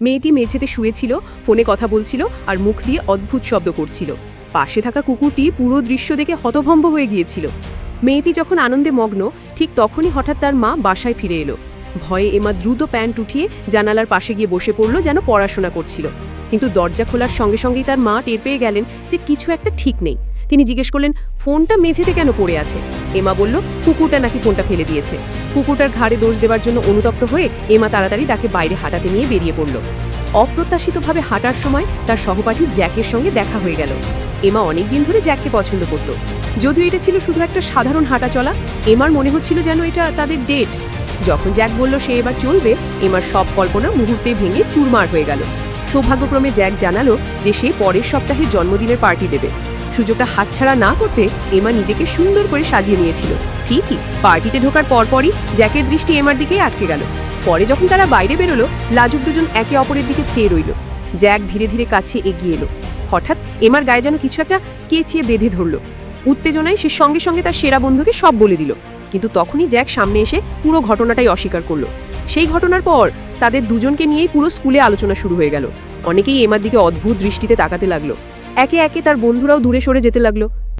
মেয়েটি মেঝেতে শুয়েছিল, ফোনে কথা বলছিল আর মুখ দিয়ে অদ্ভুত শব্দ করছিল। পাশে থাকা কুকুরটি পুরো দৃশ্য দেখে হতভম্ব হয়ে গিয়েছিল। মেয়েটি যখন আনন্দে মগ্ন, ঠিক তখনই হঠাৎ তার মা বাসায় ফিরে এলো। ভয়ে এমা দ্রুত প্যান্ট উঠিয়ে জানালার পাশে গিয়ে বসে পড়ল, যেন পড়াশোনা করছিল। কিন্তু দরজা খোলার সঙ্গে সঙ্গেই তার মা টের পেয়ে গেলেন যে কিছু একটা ঠিক নেই। তিনি জিজ্ঞেস করলেন, ফোনটা মেঝেতে কেন পড়ে আছে? এমা বলল, কুকুরটা নাকি ফোনটা ফেলে দিয়েছে। কুকুরটার ঘাড়ে দোষ দেওয়ার জন্য অনুতপ্ত হয়ে এমা তাড়াতাড়ি তাকে বাইরে হাঁটাতে নিয়ে বেরিয়ে পড়ল। অপ্রত্যাশিতভাবে হাঁটার সময় তার সহপাঠী জ্যাকের সঙ্গে দেখা হয়ে গেল। এমা অনেকদিন ধরে জ্যাককে পছন্দ করত। যদিও এটা ছিল শুধু একটা সাধারণ হাঁটা চলা, এমার মনে হচ্ছিল যেন এটা তাদের ডেট। যখন জ্যাক বলল সে এবার চলবে, এমার সব কল্পনা মুহূর্তে ভেঙে চুরমার হয়ে গেল। সৌভাগ্যক্রমে জ্যাক জানালো যে সে পরের সপ্তাহে জন্মদিনের পার্টি দেবে। সুযোগটা হাতছাড়া না করতে এমা নিজেকে সুন্দর করে সাজিয়ে নিয়েছিল। ঠিকই, পার্টিতে ঢোকার পরপরই জ্যাকের দৃষ্টি এমার দিকেই আটকে গেল। পরে যখন তারা বাইরে বেরোলো, লাজুক দুজন একে অপরের দিকে চেয়ে রইল। জ্যাক ধীরে ধীরে কাছে এগিয়ে এলো। হঠাৎ এমার গায়ে যেন কিছু একটা কেচিয়ে বেঁধে ধরলো। উত্তেজনায় সে সঙ্গে সঙ্গে তার সেরা বন্ধুকে সব বলে দিল। কিন্তু তখনই জ্যাক সামনে এসে পুরো ঘটনাটাই অস্বীকার করল। সেই ঘটনার পর তাদের দুজনকে নিয়েই পুরো স্কুলে আলোচনা শুরু হয়ে গেল। অনেকেই এমার দিকে অদ্ভুত দৃষ্টিতে তাকাতে লাগল। একে একে তার বন্ধুরাও দূরে সরে যেতে লাগল।